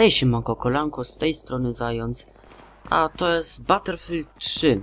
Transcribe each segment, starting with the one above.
Hej, siemanko, kolanko, z tej strony Zając, a to jest Battlefield 3.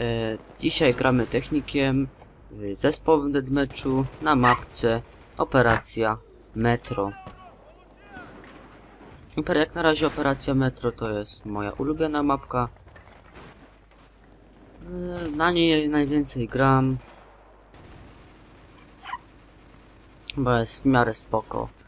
E, dzisiaj gramy technikiem w zespołowym deathmatchu na mapce Operacja Metro. Jak na razie Operacja Metro to jest moja ulubiona mapka. E, na niej najwięcej gram. Bo jest w miarę spoko.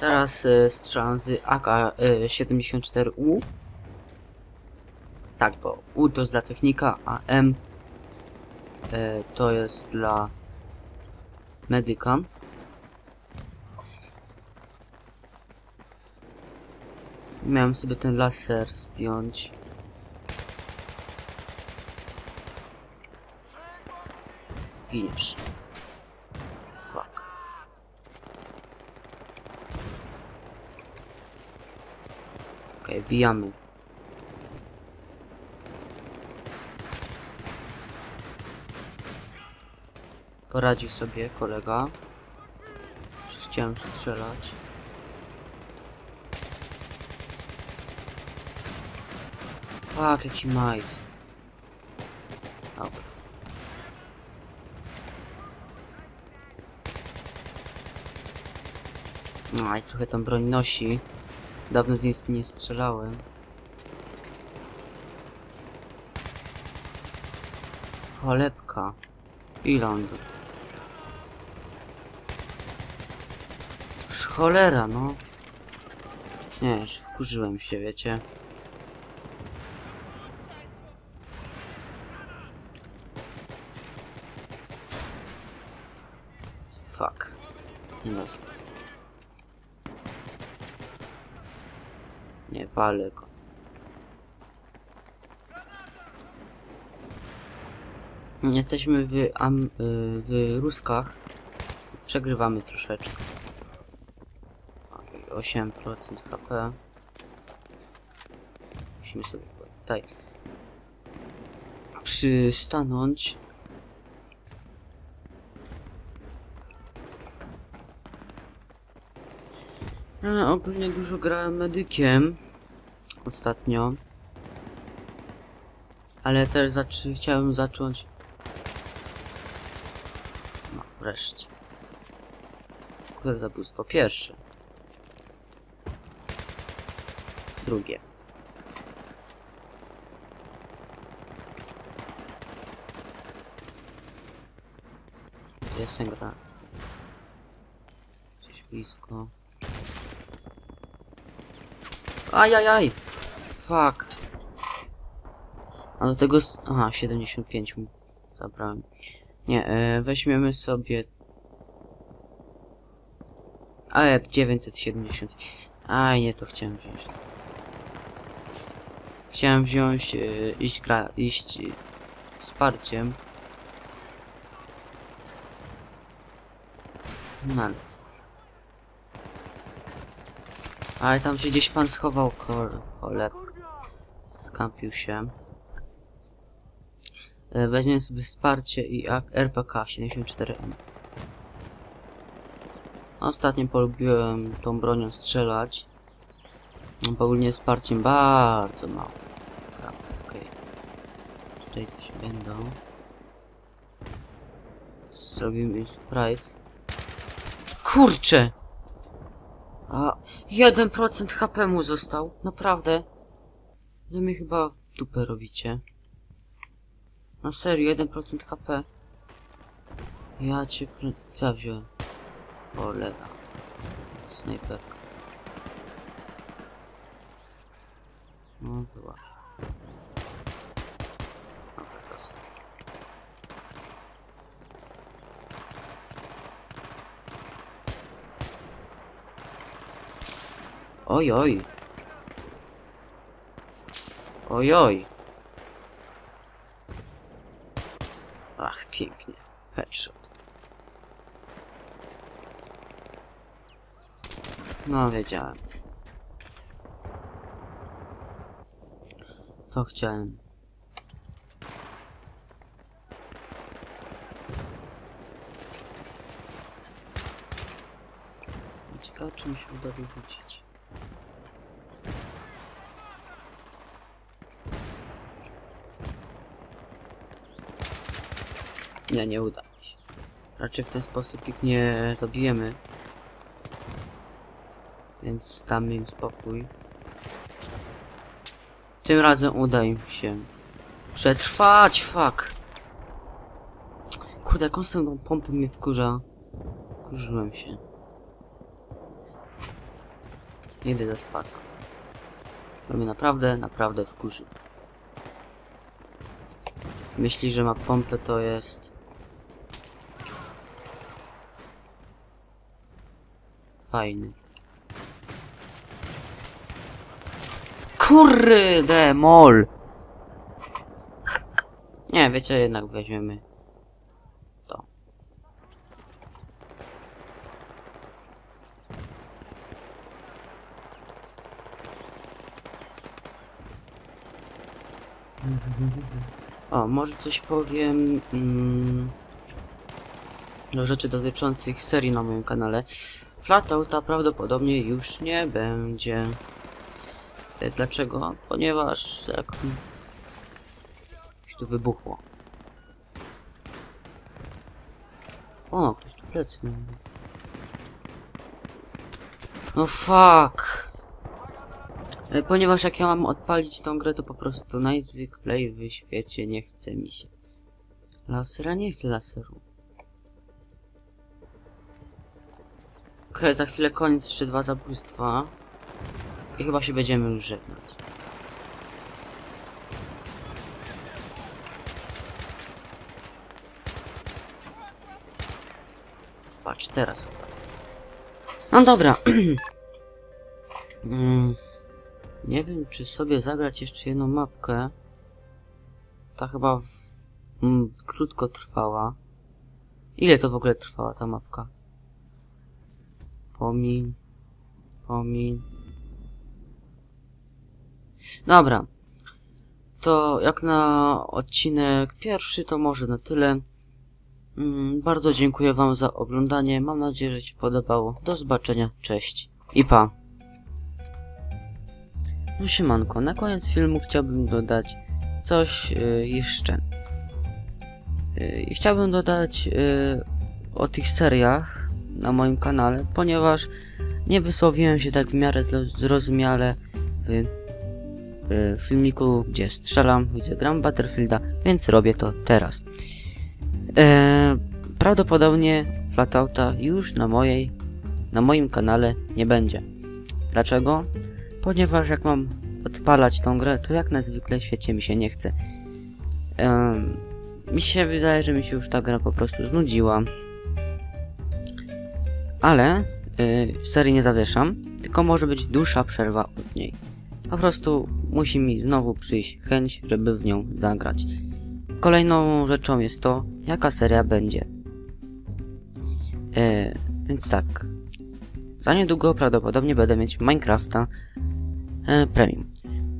Teraz y, strzelam z AK-74U. Tak, bo U to jest dla technika, a M y, to jest dla medyka. Miałem sobie ten laser zdjąć. Giniesz. Okej, okay, bijamy. Poradził sobie kolega. Chciałem strzelać. Fuck, jaki might. Dobra. No i trochę tam broń nosi. Dawno z niej nie strzelałem. Cholebka. Ile on Cholera, no. Nie, już wkurzyłem się, wiecie. Fuck. Dostał. Nie walę go. Jesteśmy w, am, y, w Ruskach. Przegrywamy troszeczkę. Okej, 8% HP. Musimy sobie tutaj przystanąć. Ja ogólnie dużo grałem medykiem ostatnio. Ale też zaczy chciałem zacząć. No, wreszcie. Które zabójstwo? Pierwsze. Drugie. Gdzie jest gra? Gdzieś blisko. Ajajaj! Fuck. A do tego... Aha, 75 mu zabrałem. Nie, e, weźmiemy sobie... A jak 970... Aj, nie, to chciałem wziąć. Chciałem wziąć... E, iść gra... iść... E, wsparciem. No ale Ale tam się gdzieś pan schował, kol... choleb. Skampił się. E, Weźmiemy sobie wsparcie i RPK 74M. Ostatnio polubiłem tą bronią strzelać. Bo ogólnie wsparciem bardzo mało. Dobra, okej. Tutaj gdzieś będą. Zrobimy surprise. Kurczę! A 1% HP mu został. Naprawdę. Wy mi chyba w dupę robicie. Na serio, 1% HP. Ja cię ja wziąłem? Cholera. Snajperka. No była. Dobra, dostał. Oj, oj. Oj, oj. Ach, pięknie. Headshot. No, wiedziałem. To chciałem. To czy mi się uda wyrzucić? Nie, nie uda mi się. Raczej w ten sposób ich nie zabijemy. Więc damy im spokój. Tym razem uda im się przetrwać, fuck. Kurde, jaką z tą pompą mnie wkurza. Wkurzyłem się. Jedę za spasa. Bo mnie naprawdę, naprawdę wkurzył. Myśli, że ma pompę, to jest... Fajny. Kurde, mol! Nie, wiecie, jednak weźmiemy to. O, może coś powiem mm, do rzeczy dotyczących serii na moim kanale. Flatouta prawdopodobnie już nie będzie. E, Dlaczego? Ponieważ jak coś tu wybuchło. O, ktoś tu plecy. No fuck. E, Ponieważ jak ja mam odpalić tą grę, to po prostu najzwyklej w świecie nie chce mi się. Lasera nie chcę laseru. Okej, za chwilę koniec, jeszcze dwa zabójstwa. I chyba się będziemy już żegnać. Patrz, teraz. No dobra. mm, nie wiem, czy sobie zagrać jeszcze jedną mapkę. Ta chyba w, mm, krótko trwała. Ile to w ogóle trwała ta mapka? Pomiń. Pomiń. Dobra. To jak na odcinek pierwszy, to może na tyle. Mm, bardzo dziękuję Wam za oglądanie. Mam nadzieję, że się podobało. Do zobaczenia. Cześć. I pa. No siemanko, na koniec filmu chciałbym dodać coś y, jeszcze. Y, chciałbym dodać y, o tych seriach na moim kanale, ponieważ nie wysłowiłem się tak w miarę zro- zrozumiale w y, filmiku, gdzie strzelam, gdzie gram Battlefielda, więc robię to teraz. E, prawdopodobnie Flatouta już na mojej, na moim kanale nie będzie. Dlaczego? Ponieważ jak mam odpalać tą grę, to jak na zwykle w świecie mi się nie chce. Em, mi się wydaje, że mi się już ta gra po prostu znudziła. Ale y, serii nie zawieszam, tylko może być dłuższa przerwa od niej. Po prostu musi mi znowu przyjść chęć, żeby w nią zagrać. Kolejną rzeczą jest to, jaka seria będzie. E, więc tak. Za niedługo prawdopodobnie będę mieć Minecrafta e, Premium.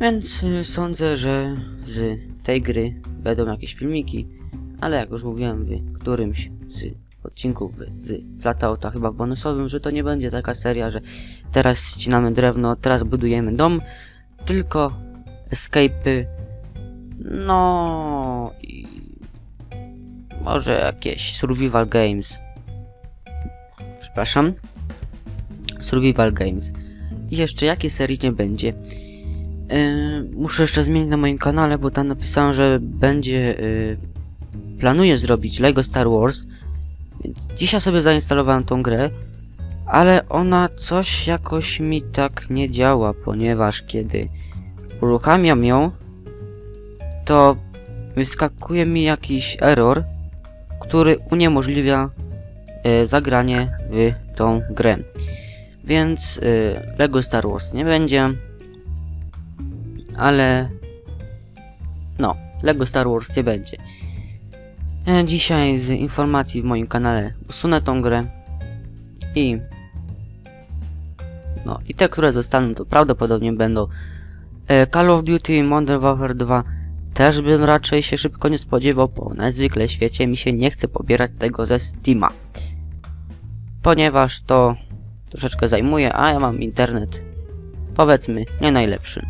Więc e, sądzę, że z tej gry będą jakieś filmiki, ale jak już mówiłem w którymś z odcinków z Flatouta, chyba w bonusowym, że to nie będzie taka seria, że teraz ścinamy drewno, teraz budujemy dom, tylko escape'y, no i może jakieś survival games. Przepraszam. Survival games. I jeszcze jakie serii nie będzie. Yy, muszę jeszcze zmienić na moim kanale, bo tam napisałem, że będzie. Yy, planuję zrobić Lego Star Wars. Dzisiaj sobie zainstalowałem tą grę. Ale ona coś jakoś mi tak nie działa, ponieważ kiedy uruchamiam ją, to wyskakuje mi jakiś error, który uniemożliwia e, zagranie w tą grę. Więc e, Lego Star Wars nie będzie, ale no, Lego Star Wars nie będzie. E, dzisiaj z informacji w moim kanale usunę tą grę i no i te, które zostaną to prawdopodobnie będą e, Call of Duty Modern Warfare 2 też bym raczej się szybko nie spodziewał, bo najzwykle w świecie mi się nie chce pobierać tego ze Steama. Ponieważ to troszeczkę zajmuje, a ja mam internet, powiedzmy, nie najlepszy.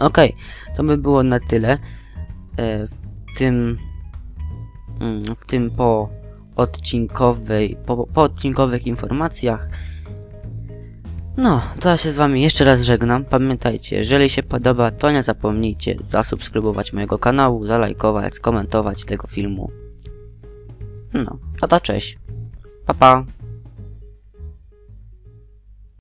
Okej, to by było na tyle e, w tym w tym po odcinkowej po, po odcinkowych informacjach no, to ja się z wami jeszcze raz żegnam. Pamiętajcie, jeżeli się podoba, to nie zapomnijcie zasubskrybować mojego kanału, zalajkować, skomentować tego filmu. No, a to cześć. Pa pa.